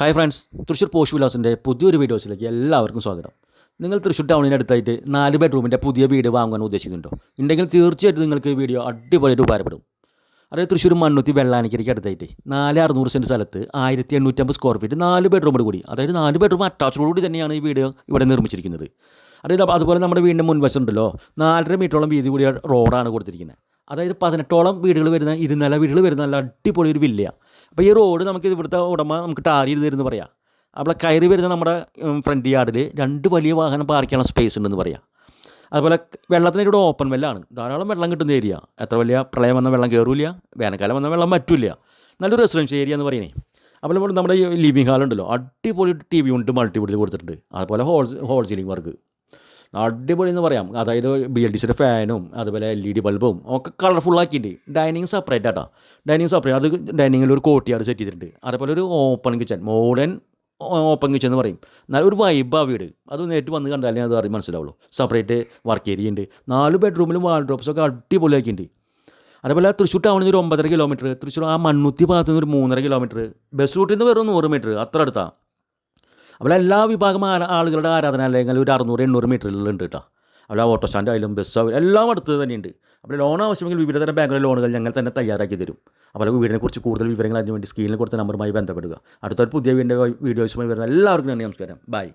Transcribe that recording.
Hi friends Thrissur posh വിലാസിന്റെ പുതിയൊരു വീഡിയോസിലേക്ക് എല്ലാവർക്കും സ്വാഗതം. നിങ്ങൾ തൃശ്ശൂർ ടൗണിനടുത്തായിട്ട് നാല് ബെഡ്റൂമിന്റെ പുതിയ വീട് വാങ്ങാൻ ഉദ്ദേശിക്കുന്നുണ്ടോ? ഉണ്ടെങ്കിൽ തീർച്ചയായിട്ടും നിങ്ങൾക്ക് ഈ വീഡിയോ അടിപൊളിയായിട്ട് ഉപകാരപ്പെടും. അതായത് തൃശ്ശൂർ മണ്ണുത്തി വെള്ളാനിക്കരയ്ക്ക് അടുത്തായിട്ട് നാല് അറുന്നൂറ് സെന്റ് സ്ഥലത്ത് ആയിരത്തി എണ്ണൂറ്റമ്പത് സ്ക്വയർ ഫീറ്റ് നാല് ബെഡ്റൂമോട് കൂടി. അതായത് നാല് ബെഡ്റൂം അറ്റാച്ചോട് കൂടി തന്നെയാണ് ഈ വീട് ഇവിടെ നിർമ്മിച്ചിരിക്കുന്നത്. അതായത് അതുപോലെ നമ്മുടെ വീടിന്റെ മുൻവശം ഉണ്ടല്ലോ നാലര മീറ്ററോളം വീതി കൂടിയ റോഡാണ് കൊടുത്തിരിക്കുന്നത്. അതായത് പതിനെട്ടോളം വീടുകൾ വരുന്ന ഇരുനില വീടുകൾ വരുന്ന നല്ല അടിപൊളി ഒരു വില്ലയാണ് അപ്പോൾ ഈ റോഡ് നമുക്ക് ഇവിടുത്തെ ഉടമ നമുക്ക് ടാർ ചെയ്ത് തരുമെന്ന് പറയാം. അവിടെ കയറി വരുന്ന നമ്മുടെ ഫ്രണ്ട് യാർഡിൽ രണ്ട് വലിയ വാഹനം പാർക്ക് ചെയ്യാനുള്ള സ്പേസ് ഉണ്ടെന്ന് പറയാം. അതുപോലെ വെള്ളത്തിന് ഇവിടെ ഓപ്പൺ വെല്ലാണ് ധാരാളം വെള്ളം കിട്ടുന്ന ഏരിയ എത്ര വലിയ പ്രളയം വന്ന വെള്ളം കയറില്ല വേനൽക്കാലം വന്ന വെള്ളം പറ്റില്ല. നല്ലൊരു റെസിഡൻഷ്യൽ ഏരിയ എന്ന് പറയുന്നത് അതുപോലെ നമ്മുടെ ഈ ലിവിങ് ഹാൾ ഉണ്ടല്ലോ. അടിപൊളി ടി വി ഉണ്ട് മൾട്ടിബിളിൽ കൊടുത്തിട്ടുണ്ട്. അതുപോലെ ഹോൾ ഹോൾ സീലിംഗ് വർക്ക് അടിപൊളി എന്ന് പറയാം. അതായത് ബി എൽ ഡി സിയുടെ ഫാനും അതുപോലെ എൽ ഇ ഡി ബൾബും ഒക്കെ കളർഫുൾ ആക്കിയിട്ടുണ്ട്. ഡൈനിങ് സെപ്പറേറ്റ് ആട്ടോ. ഡൈനിങ് സെപ്പറേറ്റ് അത് ഡൈനിങ്ങിൽ ഒരു കോട്ടിയാട് സെറ്റ് ചെയ്തിട്ടുണ്ട്. അതേപോലെ ഒരു open kitchen modern open kitchen എന്ന് പറയും. നല്ല ഒരു വൈബാ വീട്. അത് നേരിട്ട് വന്ന് കണ്ടാലേ അത് അറിയാൻ മനസ്സിലാവുള്ളൂ. സെപ്പറേറ്റ് വർക്ക് ഏരിയ ഉണ്ട്. നാല് ബെഡ്റൂമിലും വാൾഡ്രോപ്സ് ഒക്കെ അടിപൊളിയാക്കിയിട്ടുണ്ട്. അതേപോലെ തൃശ്ശൂർ ടൗണിൽ നിന്ന് ഒരു ഒമ്പതര കിലോമീറ്റർ തൃശ്ശൂർ ആ മണ്ണുത്തി ഭാഗത്തു നിന്ന് ഒരു മൂന്നര കിലോമീറ്റർ ബസ് റൂട്ടിൽ നിന്ന് വെറും നൂറ് മീറ്റർ അത്ര അടുത്താണ് അവിടെ എല്ലാ വിഭാഗം ആളുകളുടെ ആരാധനാലയങ്ങൾ ഒരു അറുന്നൂറ് എണ്ണൂറ് മീറ്ററിലുണ്ട് കേട്ടോ അവിടെ ഓട്ടോ സ്റ്റാൻഡ് ആയാലും ബസ് എല്ലാം അടുത്ത് തന്നെയുണ്ട്. അപ്പോൾ ലോൺ ആവശ്യമെങ്കിൽ വിവിധ തരം ബാങ്കുകളുടെ ലോണുകൾ ഞങ്ങൾ തന്നെ തയ്യാറാക്കി തരും. അപ്പോൾ വീടിനെക്കുറിച്ച് കൂടുതൽ വിവരങ്ങൾ അതിനുവേണ്ടി സ്ക്രീനിൽ കൊടുത്ത നമ്പറുമായി ബന്ധപ്പെടുക. അടുത്തൊരു പുതിയ വീടിന്റെ വീഡിയോസുമായി വരുന്ന എല്ലാവർക്കും നന്ദി നമസ്കാരം. ബൈ